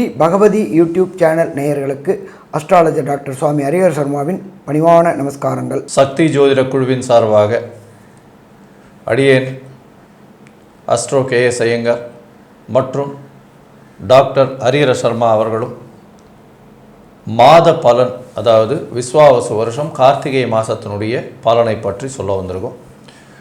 Sri Bhagavathi YouTube channel நேயர்களுக்கு astrologer doctor Swami Harihar சர்மாவின் பணிவான நமஸ்காரங்கள். சக்தி ஜோதிட குழுவின் சார்பாக அடியேன் அஸ்ட்ரோ கே எஸ் ஐயங்கர் மற்றும் டாக்டர் ஹரிஹர சர்மா அவர்களும் மாத பலன் அதாவது விஸ்வாவசு வருஷம் கார்த்திகை மாதத்தினுடைய பலனை பற்றி சொல்ல வந்திருக்கோம்.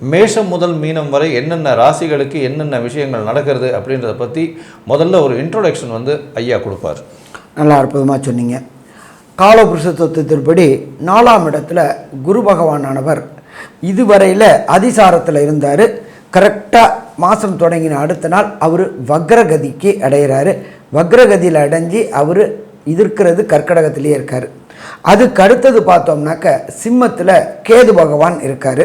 மேஷம் முதல் மீனம் வரை என்னென்ன ராசிகளுக்கு என்னென்ன விஷயங்கள் நடக்கிறது அப்படின்றத பற்றி முதல்ல ஒரு இன்ட்ரோடக்ஷன் வந்து ஐயா கொடுப்பார். நல்லா அற்புதமாக சொன்னீங்க. காலபுருஷ தத்துவத்தின்படி நாலாம் இடத்துல குரு பகவானானவர் இதுவரையில் அதிசாரத்தில் இருந்தார். கரெக்டாக மாதம் தொடங்கின அடுத்த நாள் அவர் வக்ரகதிக்கு அடைகிறாரு வக்ரகதியில் அடைஞ்சி அவர் இருக்கிறது கர்க்கடகத்திலே இருக்கார். அதுக்கு அடுத்தது பார்த்தோம்னாக்க சிம்மத்தில் கேது பகவான் இருக்கார்.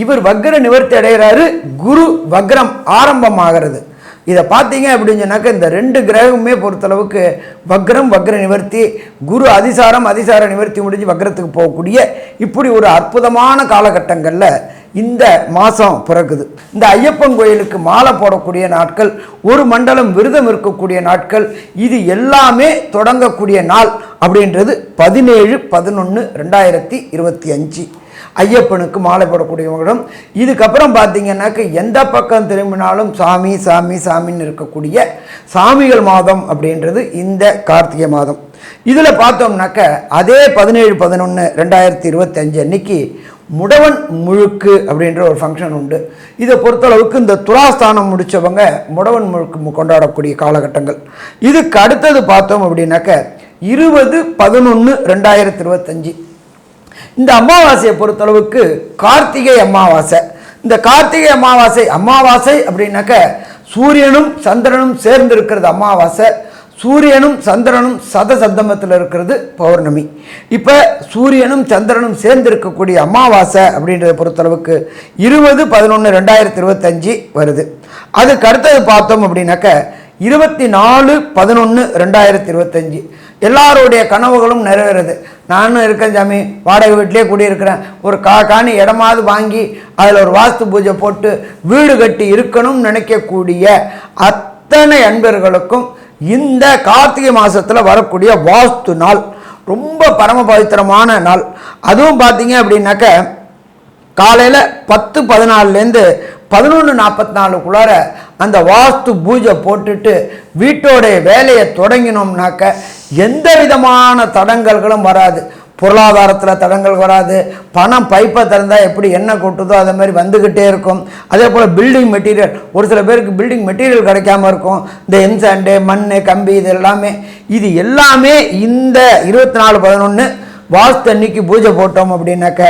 இவர் வக்ர நிவர்த்தி அடைகிறாரு குரு வக்ரம் ஆரம்பமாகிறது. இதை பார்த்தீங்க அப்படின்னு சொன்னாக்க இந்த ரெண்டு கிரகமுமே பொறுத்தளவுக்கு வக்ரம் வக்ர நிவர்த்தி குரு அதிசாரம் அதிசார நிவர்த்தி முடிஞ்சு வக்ரத்துக்கு போகக்கூடிய இப்படி ஒரு அற்புதமான காலகட்டங்களில் இந்த மாதம் பிறக்குது. இந்த ஐயப்பன் கோயிலுக்கு மாலை போடக்கூடிய நாட்கள் ஒரு மண்டலம் விரதம் இருக்கக்கூடிய நாட்கள் இது எல்லாமே தொடங்கக்கூடிய நாள் அப்படின்றது பதினேழு பதினொன்று ரெண்டாயிரத்தி இருபத்தி அஞ்சு. ஐயப்பனுக்கு மாலை போடக்கூடியவங்களும் இதுக்கப்புறம் பார்த்தீங்கன்னாக்க எந்த பக்கம் திரும்பினாலும் சாமி சாமி சாமின்னு இருக்கக்கூடிய சாமிகள் மாதம் அப்படின்றது இந்த கார்த்திகை மாதம். இதில் பார்த்தோம்னாக்க அதே பதினேழு பதினொன்று ரெண்டாயிரத்தி இருபத்தஞ்சு அன்னைக்கு முடவன் முழுக்கு அப்படின்ற ஒரு ஃபங்க்ஷன் உண்டு. இதை பொறுத்தளவுக்கு இந்த துலாஸ்தானம் முடித்தவங்க முடவன் முழுக்கு கொண்டாடக்கூடிய காலகட்டங்கள். இதுக்கு அடுத்தது பார்த்தோம் அப்படின்னாக்க இருபது பதினொன்று ரெண்டாயிரத்தி இருபத்தஞ்சி. இந்த அமாவாசையை பொறுத்தளவுக்கு கார்த்திகை அமாவாசை. இந்த கார்த்திகை அமாவாசை அமாவாசை அப்படின்னாக்க சூரியனும் சந்திரனும் சேர்ந்து இருக்கிறது அமாவாசை. சூரியனும் சந்திரனும் சத சப்தமத்தில் இருக்கிறது பௌர்ணமி. இப்போ சூரியனும் சந்திரனும் சேர்ந்து இருக்கக்கூடிய அமாவாசை அப்படின்றத பொறுத்தளவுக்கு இருபது பதினொன்று ரெண்டாயிரத்தி இருபத்தஞ்சி வருது. அதுக்கு அடுத்தது பார்த்தோம் அப்படின்னாக்க இருபத்தி நாலு பதினொன்று ரெண்டாயிரத்தி இருபத்தஞ்சி. எல்லாருடைய கனவுகளும் நிறைவேறுது. நானும் இருக்கேன் சாமி. வாடகை வீட்டிலே குடியிருக்கிறேன். ஒரு கா காணி இடமாவது வாங்கி அதில் ஒரு வாஸ்து பூஜை போட்டு வீடு கட்டி இருக்கணும்னு நினைக்கக்கூடிய அத்தனை அன்பர்களுக்கும் இந்த கார்த்திகை மாதத்தில் வரக்கூடிய வாஸ்து நாள். ரொம்ப பரம பவித்திரமான நாள். அதுவும் பார்த்தீங்க அப்படின்னாக்க காலையில் பத்து பதினாலுலேருந்து பதினொன்று நாற்பத்தி நாலுக்குள்ளார அந்த வாஸ்து பூஜை போட்டுட்டு வீட்டோடைய வேலையை தொடங்கினோம்னாக்க எந்த விதமான தடங்கல்களும் வராது. பொருளாதாரத்தில் தடங்கள் வராது. பணம் பைப்பை திறந்தால் எப்படி என்ன கொட்டுதோ அதை மாதிரி வந்துக்கிட்டே இருக்கும். அதே போல் பில்டிங் மெட்டீரியல் ஒரு சில பேருக்கு பில்டிங் மெட்டீரியல் கிடைக்காம இருக்கும். இந்த எம்சாண்டு மண் கம்பி இது எல்லாமே. இது எல்லாமே இந்த இருபத்தி நாலு பதினொன்று வாஸ்து அன்னைக்கு பூஜை போட்டோம் அப்படின்னாக்க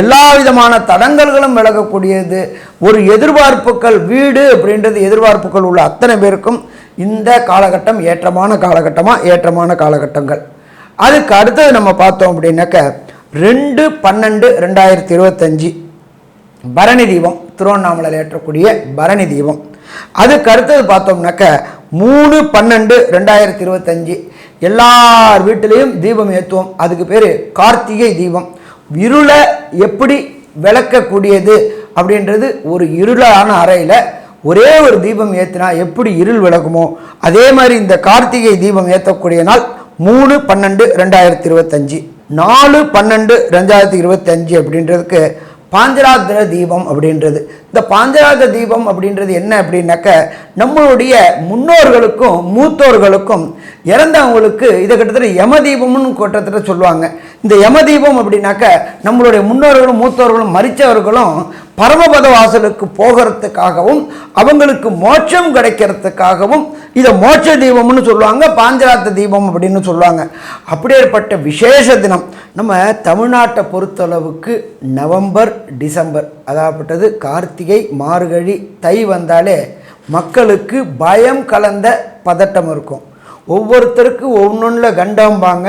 எல்லா விதமான தடங்கல்களும் விலகக்கூடியது. ஒரு எதிர்பார்ப்புகள் வீடு அப்படின்றது எதிர்பார்ப்புகள் உள்ள அத்தனை பேருக்கும் இந்த காலகட்டம் ஏற்றமான காலகட்டமாக ஏற்றமான காலகட்டங்கள். அதுக்கு அடுத்தது நம்ம பார்த்தோம் அப்படின்னாக்க ரெண்டு பன்னெண்டு ரெண்டாயிரத்தி இருபத்தஞ்சி பரணி தீபம் திருவண்ணாமலையில் ஏற்றக்கூடிய பரணி தீபம். அதுக்கு அடுத்தது பார்த்தோம்னாக்க மூணு பன்னெண்டு ரெண்டாயிரத்தி இருபத்தஞ்சி எல்லார் வீட்டிலையும் தீபம் ஏற்றுவோம் அதுக்கு பேர் கார்த்திகை தீபம். இருளை எப்படி விளக்கக்கூடியது அப்படின்றது ஒரு இருளான அறையில் ஒரே ஒரு தீபம் ஏற்றினா எப்படி இருள் விளக்குமோ அதே மாதிரி இந்த கார்த்திகை தீபம் ஏற்றக்கூடிய நாள் மூணு பன்னெண்டு ரெண்டாயிரத்தி இருபத்தஞ்சி. நாலு பன்னெண்டு ரெண்டாயிரத்தி இருபத்தஞ்சி அப்படின்றதுக்கு பாஞ்சராத்திர தீபம் அப்படின்றது. இந்த பாஞ்சராத்திர தீபம் அப்படின்றது என்ன அப்படின்னாக்க நம்மளுடைய முன்னோர்களுக்கும் மூத்தோர்களுக்கும் இறந்தவங்களுக்கு இதை கிட்டத்தட்ட யம தீபம்னு கிட்டத்தட்ட சொல்லுவாங்க. இந்த யமதீபம் அப்படின்னாக்க நம்மளுடைய முன்னோர்களும் மூத்தோர்களும் மரித்தவர்களும் பரமபத வாசலுக்கு போகிறதுக்காகவும் அவங்களுக்கு மோட்சம் கிடைக்கிறதுக்காகவும் இதை மோட்ச தீபம்னு சொல்லுவாங்க பாஞ்சராத்த தீபம் அப்படின்னு சொல்லுவாங்க. அப்படியேற்பட்ட விசேஷ தினம். நம்ம தமிழ்நாட்டை பொறுத்தளவுக்கு நவம்பர் டிசம்பர். அதாகப்பட்டது கார்த்திகை மார்கழி தை வந்தாலே மக்களுக்கு பயம் கலந்த பதட்டம் இருக்கும். ஒவ்வொருத்தருக்கு ஒவ்வொன்றில் கண்டம்பாங்க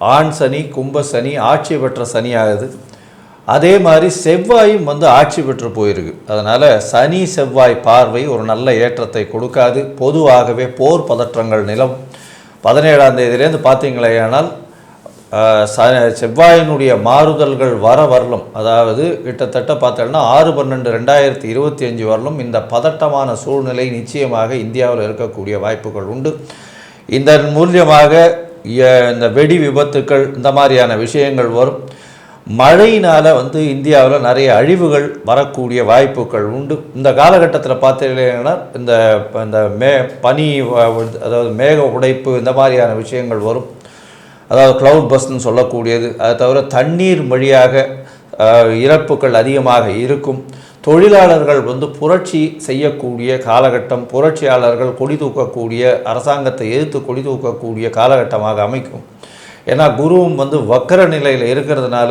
ஆண் சனி கும்ப சனி ஆட்சி பெற்ற சனி ஆகுது அதே மாதிரி செவ்வாயும் வந்து ஆட்சி பெற்று போயிருக்கு. அதனால் சனி செவ்வாய் பார்வை ஒரு நல்ல ஏற்றத்தை கொடுக்காது. பொதுவாகவே போர் பதற்றங்கள் நிலம் பதினேழாம் தேதியிலேருந்து பார்த்தீங்களேயானால் ச செவ்வாயினுடைய மாறுதல்கள் வர வரலும் அதாவது கிட்டத்தட்ட பார்த்தோம்னா ஆறு பன்னெண்டு ரெண்டாயிரத்தி இருபத்தி அஞ்சு வரலும் இந்த பதட்டமான சூழ்நிலை நிச்சயமாக இந்தியாவில் இருக்கக்கூடிய வாய்ப்புகள் உண்டு. இதன் மூலியமாக இந்த வெடி விபத்துக்கள் இந்த மாதிரியான விஷயங்கள் வரும். மழையினால் வந்து இந்தியாவில் நிறைய அழிவுகள் வரக்கூடிய வாய்ப்புகள் உண்டு. இந்த காலகட்டத்தில் பார்த்தீங்கன்னா இந்த இந்த மே பனி அதாவது மேக உடைப்பு இந்த மாதிரியான விஷயங்கள் வரும். அதாவது க்ளவுட் பஸ்ன்னு சொல்லக்கூடியது. அதை தவிர தண்ணீர் வழியாக இறப்புகள் அதிகமாக இருக்கும். தொழிலாளர்கள் வந்து புரட்சி செய்யக்கூடிய காலகட்டம் புரட்சியாளர்கள் கொடி தூக்கக்கூடிய அரசாங்கத்தை எதிர்த்து கொடி தூக்கக்கூடிய காலகட்டமாக அமைக்கும். ஏன்னா குருவும் வந்து வக்கர நிலையில் இருக்கிறதுனால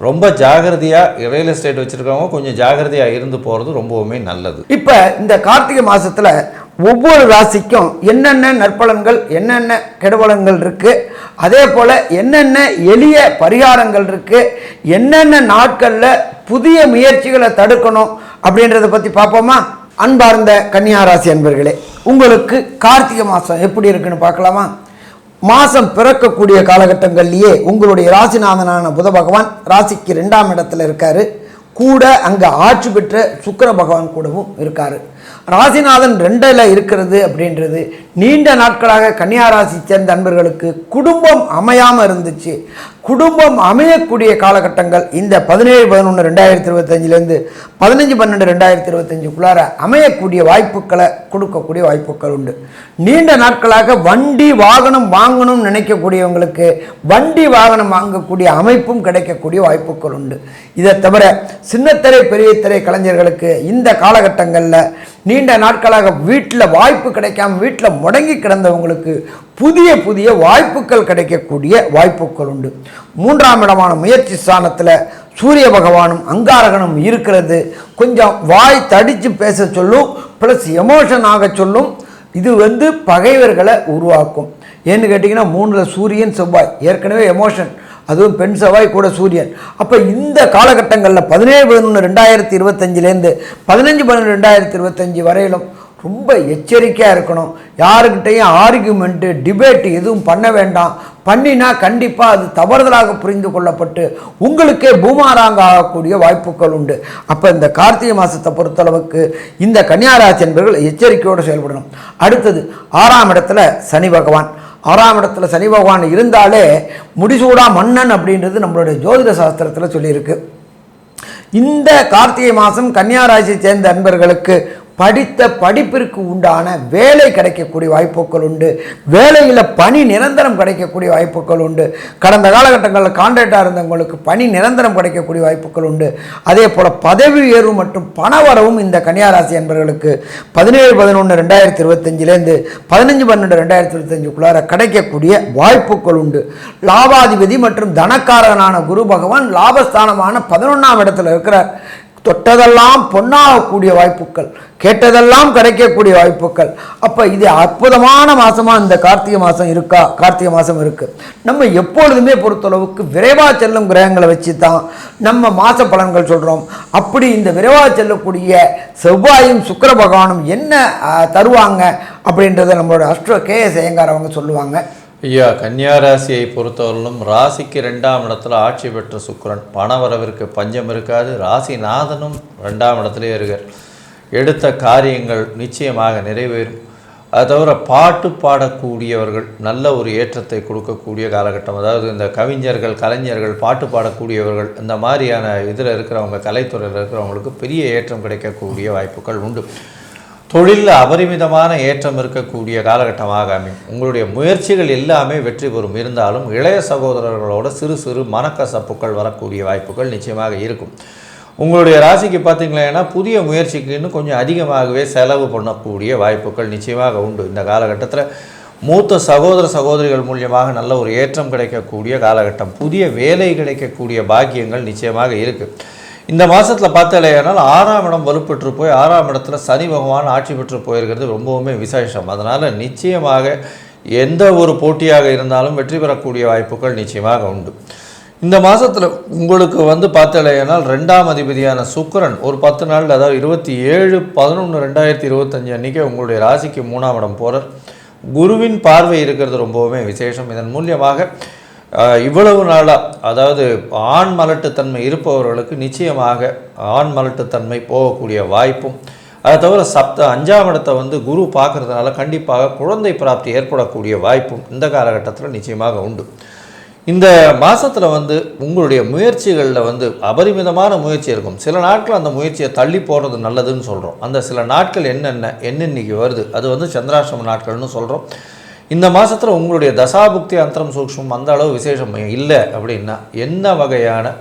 ரொம்ப ஜாகிரதையாக ரியல் எஸ்டேட் வச்சுருக்கவங்க கொஞ்சம் ஜாகிரதையாக இருந்து போகிறது ரொம்பவுமே நல்லது. இப்போ இந்த கார்த்திகை மாதத்தில் ஒவ்வொரு ராசிக்கும் என்னென்ன நற்பலன்கள் என்னென்ன கெடுபலன்கள் இருக்குது அதே போல் என்னென்ன எளிய பரிகாரங்கள் இருக்குது என்னென்ன நாட்களில் புதிய முயற்சிகளை தடுக்கணும் அப்படின்றத பற்றி பார்ப்போமா? அன்பார்ந்த கன்னியாராசி அன்பர்களே உங்களுக்கு கார்த்திகை மாதம் எப்படி இருக்குன்னு பார்க்கலாமா? மாதம் பிறக்கக்கூடிய காலகட்டங்கள்லேயே உங்களுடைய ராசிநாதனான புத பகவான் ராசிக்கு ரெண்டாம் இடத்துல இருக்காரு. கூட அங்கே ஆட்சி பெற்ற சுக்கர பகவான் கூடவும் இருக்காரு. ராசிநாதன் ரெண்டில் இருக்கிறது அப்படின்றது. நீண்ட நாட்களாக கன்னியாராசி சேர்ந்த அன்பர்களுக்கு குடும்பம் அமையாமல் இருந்துச்சு. குடும்பம் அமையக்கூடிய காலகட்டங்கள் இந்த பதினேழு பதினொன்று ரெண்டாயிரத்தி இருபத்தஞ்சிலேருந்து பதினஞ்சு பன்னெண்டு ரெண்டாயிரத்தி இருபத்தஞ்சுக்குள்ளார அமையக்கூடிய வாய்ப்புகளை கொடுக்கக்கூடிய வாய்ப்புகள் உண்டு. நீண்ட நாட்களாக வண்டி வாகனம் வாங்கணும்னு நினைக்கக்கூடியவங்களுக்கு வண்டி வாகனம் வாங்கக்கூடிய அமைப்பும் கிடைக்கக்கூடிய வாய்ப்புகள் உண்டு. இதை தவிர சின்னத்திரை பெரிய திரை கலைஞர்களுக்கு இந்த காலகட்டங்களில் நீண்ட நாட்களாக வீட்டில் வாய்ப்பு கிடைக்காம வீட்டில் முடங்கி கிடந்தவங்களுக்கு புதிய புதிய வாய்ப்புகள் கிடைக்கக்கூடிய வாய்ப்புகள் உண்டு. மூன்றாம் இடமான முயற்சி ஸ்தானத்தில் சூரிய பகவானும் அங்காரகனும் இருக்கிறது. கொஞ்சம் வாய் தடித்து பேச சொல்லும் ப்ளஸ் எமோஷன் ஆக சொல்லும். இது வந்து பகைவர்களை உருவாக்கும். ஏன்னு கேட்டிங்கன்னா மூணில் சூரியன் செவ்வாய். ஏற்கனவே எமோஷன் அதுவும் பெண் செவ்வாய் கூட சூரியன். அப்போ இந்த காலகட்டங்களில் பதினேழு பதினொன்று ரெண்டாயிரத்தி இருபத்தஞ்சிலேருந்து பதினஞ்சு பன்னெண்டு ரெண்டாயிரத்தி இருபத்தஞ்சி வரையிலும் ரொம்ப எச்சரிக்கையாக இருக்கணும். யாருக்கிட்டையும் ஆர்குமெண்ட்டு டிபேட் எதுவும் பண்ண வேண்டாம். பண்ணினா கண்டிப்பாக அது தவறுதலாக புரிந்து கொள்ளப்பட்டு உங்களுக்கே பூமாராங்க ஆகக்கூடிய வாய்ப்புகள் உண்டு. அப்போ இந்த கார்த்திகை மாதத்தை பொறுத்தளவுக்கு இந்த கன்னியாராசி என்பவர்கள் எச்சரிக்கையோடு செயல்படணும். அடுத்தது ஆறாம் இடத்துல சனி பகவான். ஆறாம் இடத்துல சனி பகவான் இருந்தாலே முடிசூடா மன்னன் அப்படின்றது நம்மளுடைய ஜோதிட சாஸ்திரத்தில் சொல்லியிருக்கு. இந்த கார்த்திகை மாதம் கன்னியாராசியை சேர்ந்த அன்பர்களுக்கு படித்த படிப்பிற்கு உண்டான வேலை கிடைக்கக்கூடிய வாய்ப்புகள் உண்டு. வேலையில் பணி நிரந்தரம் கிடைக்கக்கூடிய வாய்ப்புகள் உண்டு. கடந்த காலகட்டங்களில் கான்ட்ராக்டாக இருந்தவங்களுக்கு பணி நிரந்தரம் கிடைக்கக்கூடிய வாய்ப்புகள் உண்டு. அதே போல் பதவி உயர்வு மற்றும் பணவரவும் இந்த கன்னியாராசி என்பவர்களுக்கு பதினேழு பதினொன்று ரெண்டாயிரத்தி இருபத்தஞ்சிலேருந்து பதினஞ்சு பன்னெண்டு ரெண்டாயிரத்தி இருபத்தஞ்சுக்குள்ளார கிடைக்கக்கூடிய வாய்ப்புகள் உண்டு. லாபாதிபதி மற்றும் தனக்காரனான குரு பகவான் லாபஸ்தானமான பதினொன்றாம் இடத்துல இருக்கிறார். தொட்டதெல்லாம் பொன்னாகக்கூடிய வாய்ப்புகள் கேட்டதெல்லாம் கிடைக்கக்கூடிய வாய்ப்புகள். அப்போ இது அற்புதமான மாதமாக இந்த கார்த்திகை மாதம் இருக்கா? கார்த்திகை மாதம் இருக்குது நம்ம எப்பொழுதுமே பொறுத்தளவுக்கு விரைவாக செல்லும் கிரகங்களை வச்சு தான் நம்ம மாத பலன்கள் சொல்கிறோம் அப்படி இந்த விரைவாக செல்லக்கூடிய செவ்வாயும் சுக்கர பகவானும் என்ன தருவாங்க அப்படின்றத நம்மளோட அஷ்ட கே எஸ் ஐயங்கார் அவங்க சொல்லுவாங்க. ஐயா கன்னியா ராசியை பொறுத்தவரையிலும் ராசிக்கு ரெண்டாம் இடத்துல ஆட்சி பெற்ற சுக்கரன். பண வரவிற்கு பஞ்சம் இருக்காது. ராசிநாதனும் ரெண்டாம் இடத்துலயே இருக்கார். எடுத்த காரியங்கள் நிச்சயமாக நிறைவேறும். அது தவிர பாட்டு பாடக்கூடியவர்கள் நல்ல ஒரு ஏற்றத்தை கொடுக்கக்கூடிய காலகட்டம். அதாவது இந்த கவிஞர்கள் கலைஞர்கள் பாட்டு பாடக்கூடியவர்கள் இந்த மாதிரியான இதில் இருக்கிறவங்க கலைத்துறையில் இருக்கிறவங்களுக்கு பெரிய ஏற்றம் கிடைக்கக்கூடிய வாய்ப்புகள் உண்டு. தொழிலில் அபரிமிதமான ஏற்றம் இருக்கக்கூடிய காலகட்டமாக அமையும். உங்களுடைய முயற்சிகள் எல்லாமே வெற்றி பெறும். இருந்தாலும் இளைய சகோதரர்களோட சிறு சிறு மனக்கசப்புகள் வரக்கூடிய வாய்ப்புகள் நிச்சயமாக இருக்கும். உங்களுடைய ராசிக்கு பார்த்தீங்களேன்னா புதிய முயற்சிக்கு இன்னும் கொஞ்சம் அதிகமாகவே செலவு பண்ணக்கூடிய வாய்ப்புகள் நிச்சயமாக உண்டு. இந்த காலகட்டத்தில் மூத்த சகோதர சகோதரிகள் மூலியமாக நல்ல ஒரு ஏற்றம் கிடைக்கக்கூடிய காலகட்டம் புதிய வேலை கிடைக்கக்கூடிய பாக்கியங்கள் நிச்சயமாக இருக்குது இந்த மாதத்தில் பார்த்தாலேயானால் ஆறாம் இடம் வலுப்பெற்று போய் ஆறாம் இடத்துல சனி பகவான் ஆட்சி பெற்று போயிருக்கிறது ரொம்பவுமே விசேஷம். அதனால் நிச்சயமாக எந்த ஒரு போட்டியாக இருந்தாலும் வெற்றி பெறக்கூடிய வாய்ப்புகள் நிச்சயமாக உண்டு. இந்த மாதத்தில் உங்களுக்கு வந்து பார்த்தாலேயானால் ரெண்டாம் அதிபதியான சுக்கரன் ஒரு பத்து நாள் அதாவது இருபத்தி ஏழு பதினொன்று ரெண்டாயிரத்தி இருபத்தஞ்சு அன்றைக்கி உங்களுடைய ராசிக்கு மூணாம் இடம் போகிறார் குருவின் பார்வை இருக்கிறது ரொம்பவுமே விசேஷம். இதன் மூலியமாக இவ்வளவு நாளாக அதாவது ஆண் மலட்டுத்தன்மை இருப்பவர்களுக்கு நிச்சயமாக ஆண் மலட்டுத்தன்மை போகக்கூடிய வாய்ப்பும் அதை தவிர சப்த அஞ்சாம் இடத்தை வந்து குரு பார்க்கறதுனால கண்டிப்பாக குழந்தை பிராப்தி ஏற்படக்கூடிய வாய்ப்பும் இந்த காலகட்டத்தில் நிச்சயமாக உண்டு. இந்த மாதத்தில் வந்து உங்களுடைய முயற்சிகளில் வந்து அபரிமிதமான முயற்சி இருக்கும். சில நாட்கள் அந்த முயற்சியை தள்ளி போடுறது நல்லதுன்னு சொல்கிறோம் அந்த சில நாட்கள் என்னென்ன என்னென்னைக்கு வருது அது வந்து சந்திராசிரம நாட்கள்னு சொல்கிறோம் இந்த மாதத்தில் உங்களுடைய தசாபுக்தி அந்தரம் சூக்ஷம் அந்த அளவு விசேஷம் இல்லை அப்படின்னா என்ன வகையான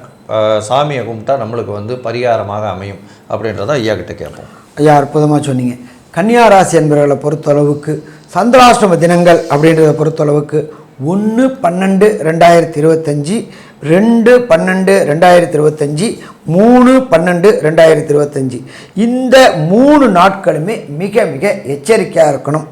சாமியை கும்பிட்டா நம்மளுக்கு வந்து பரிகாரமாக அமையும் அப்படின்றத ஐயா கிட்ட கேட்போம். ஐயா அற்புதமாக சொன்னீங்க. கன்னியா ராசி என்பவர்களை பொறுத்தளவுக்கு சந்திராஷ்டம தினங்கள் அப்படின்றத பொறுத்தளவுக்கு ஒன்று பன்னெண்டு ரெண்டாயிரத்தி இருபத்தஞ்சி ரெண்டு பன்னெண்டு ரெண்டாயிரத்தி இருபத்தஞ்சி மூணு பன்னெண்டு ரெண்டாயிரத்தி இருபத்தஞ்சி. இந்த மூணு நாட்களுமே மிக மிக எச்சரிக்கையாக இருக்கணும்.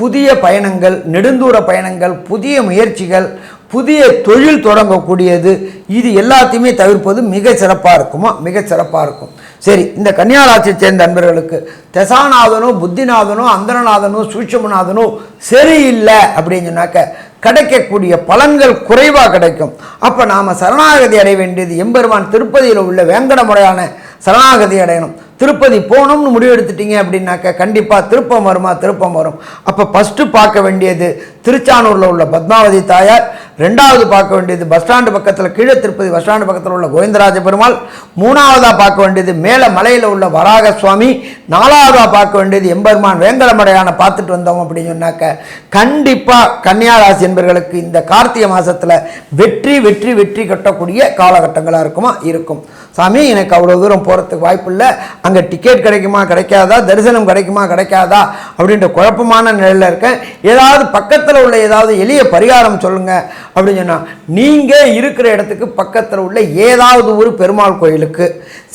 புதிய பயணங்கள் நெடுந்தூர பயணங்கள் புதிய முயற்சிகள் புதிய தொழில் தொடங்கக்கூடியது. இது எல்லாத்தையுமே தவிர்ப்பது மிக சிறப்பாக இருக்குமா? மிக சிறப்பாக இருக்கும். சரி இந்த கன்னியாராட்சியை சேர்ந்த நண்பர்களுக்கு தசாநாதனோ புத்திநாதனோ அந்தரநாதனோ சூட்சமநாதனோ சரியில்லை அப்படின்னு சொன்னாக்க கிடைக்கக்கூடிய பலன்கள் குறைவாக கிடைக்கும். அப்போ நாம் சரணாகதி அடைய வேண்டியது எம்பெருமான் திருப்பதியில் உள்ள வேங்கட முறையான சரணாகதி அடையணும். திருப்பதி போகணும்னு முடிவெடுத்துட்டீங்க அப்படின்னாக்க கண்டிப்பாக திருப்பம் வருமா திருப்பம் வரும். அப்போ ஃபஸ்ட்டு பார்க்க வேண்டியது திருச்சானூரில் உள்ள பத்மாவதி தாயார். ரெண்டாவது பார்க்க வேண்டியது பஸ் ஸ்டாண்டு பக்கத்தில் கீழே திருப்பதி பஸ் ஸ்டாண்டு பக்கத்தில் உள்ள கோவிந்தராஜ பெருமாள். மூணாவதாக பார்க்க வேண்டியது மேலே மலையில் உள்ள வராக சுவாமி நாலாவதாக பார்க்க வேண்டியது எம்பெருமான் வேங்கடமடையான பார்த்துட்டு வந்தோம் அப்படின்னு சொன்னாக்க கண்டிப்பாக கன்னியாராசி என்பவர்களுக்கு இந்த கார்த்திகை மாதத்தில் வெற்றி வெற்றி வெற்றி கட்டக்கூடிய காலகட்டங்களாக இருக்குமா? இருக்கும். சாமி எனக்கு அவ்வளோ தூரம் போகிறதுக்கு வாய்ப்பு இல்லை. அங்கே டிக்கெட் கிடைக்குமா கிடைக்காதா? தரிசனம் கிடைக்குமா கிடைக்காதா? அப்படின்ற குழப்பமான நிலையில் இருக்கேன். ஏதாவது பக்கத்தில் உள்ள ஏதாவது எளிய பரிகாரம் சொல்லுங்கள் அப்படின்னு சொன்னால் நீங்கள் இருக்கிற இடத்துக்கு பக்கத்தில் உள்ள ஏதாவது ஒரு பெருமாள் கோயிலுக்கு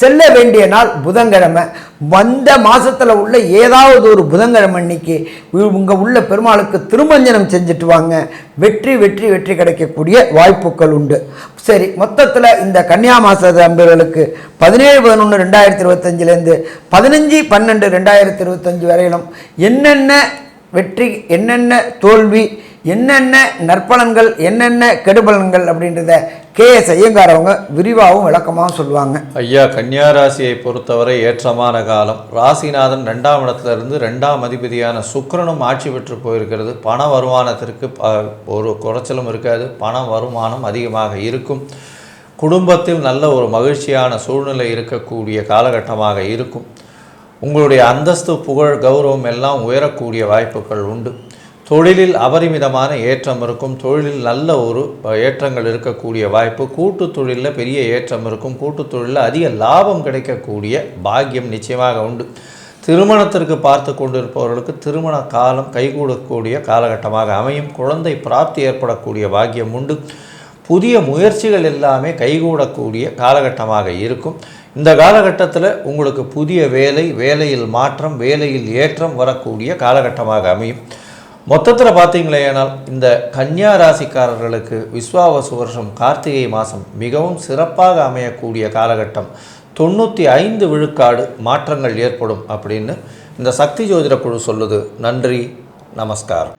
செல்ல வேண்டிய நாள் புதன்கிழமை. வந்த மாதத்தில் உள்ள ஏதாவது ஒரு புதன்கிழமை அன்னைக்கு உங்கள் உள்ள பெருமாளுக்கு திருமஞ்சனம் செஞ்சுட்டு வாங்க. வெற்றி வெற்றி வெற்றி கிடைக்கக்கூடிய வாய்ப்புகள் உண்டு. சரி மொத்தத்தில் இந்த கன்னியா மாச அன்பர்களுக்கு பதினேழு பதினொன்று ரெண்டாயிரத்தி இருபத்தஞ்சிலேருந்து பதினஞ்சு பன்னெண்டு ரெண்டாயிரத்தி இருபத்தஞ்சு வரையிலும் என்னென்ன வெற்றி என்னென்ன தோல்வி என்னென்ன நற்பலன்கள் என்னென்ன கெடுபலன்கள் அப்படின்றத கே. எஸ். ஐயங்கார் அவங்க விரிவாகவும் விளக்கமாகவும் சொல்லுவாங்க. ஐயா கன்னியா ராசியை பொறுத்தவரை ஏற்றமான காலம். ராசிநாதன் ரெண்டாம் இடத்துல இருந்து ரெண்டாம் அதிபதியான சுக்கரனும் ஆட்சி பெற்று போயிருக்கிறது. பண வருமானத்திற்கு ப- ஒரு குறைச்சலும் இருக்காது. பண வருமானம் அதிகமாக இருக்கும். குடும்பத்தில் நல்ல ஒரு மகிழ்ச்சியான சூழ்நிலை இருக்கக்கூடிய காலகட்டமாக இருக்கும். உங்களுடைய அந்தஸ்து புகழ் கௌரவம் எல்லாம் உயரக்கூடிய வாய்ப்புகள் உண்டு. தொழிலில் அபரிமிதமான ஏற்றம் இருக்கும். தொழிலில் நல்ல ஒரு ஏற்றங்கள் இருக்கக்கூடிய வாய்ப்பு. கூட்டு தொழிலில் பெரிய ஏற்றம் இருக்கும். கூட்டு தொழிலில் அதிக லாபம் கிடைக்கக்கூடிய பாக்கியம் நிச்சயமாக உண்டு. திருமணத்திற்கு பார்த்து கொண்டிருப்பவர்களுக்கு திருமண காலம் கைகூடக்கூடிய காலகட்டமாக அமையும். குழந்தை பிராப்தி ஏற்படக்கூடிய பாக்கியம் உண்டு. புதிய முயற்சிகள் எல்லாமே கைகூடக்கூடிய காலகட்டமாக இருக்கும். இந்த காலகட்டத்தில் உங்களுக்கு புதிய வேலை வேலையில் மாற்றம் வேலையில் ஏற்றம் வரக்கூடிய காலகட்டமாக அமையும். மொத்தத்தில் பார்த்தீங்களேனால் இந்த கன்னியா ராசிக்காரர்களுக்கு விஸ்வாவசு வருஷம் கார்த்திகை மாதம் மிகவும் சிறப்பாக அமையக்கூடிய காலகட்டம். தொண்ணூற்றி ஐந்து விழுக்காடு மாற்றங்கள் ஏற்படும் அப்படின்னு இந்த சக்தி ஜோதிட குழு சொல்லுது. நன்றி நமஸ்காரம்.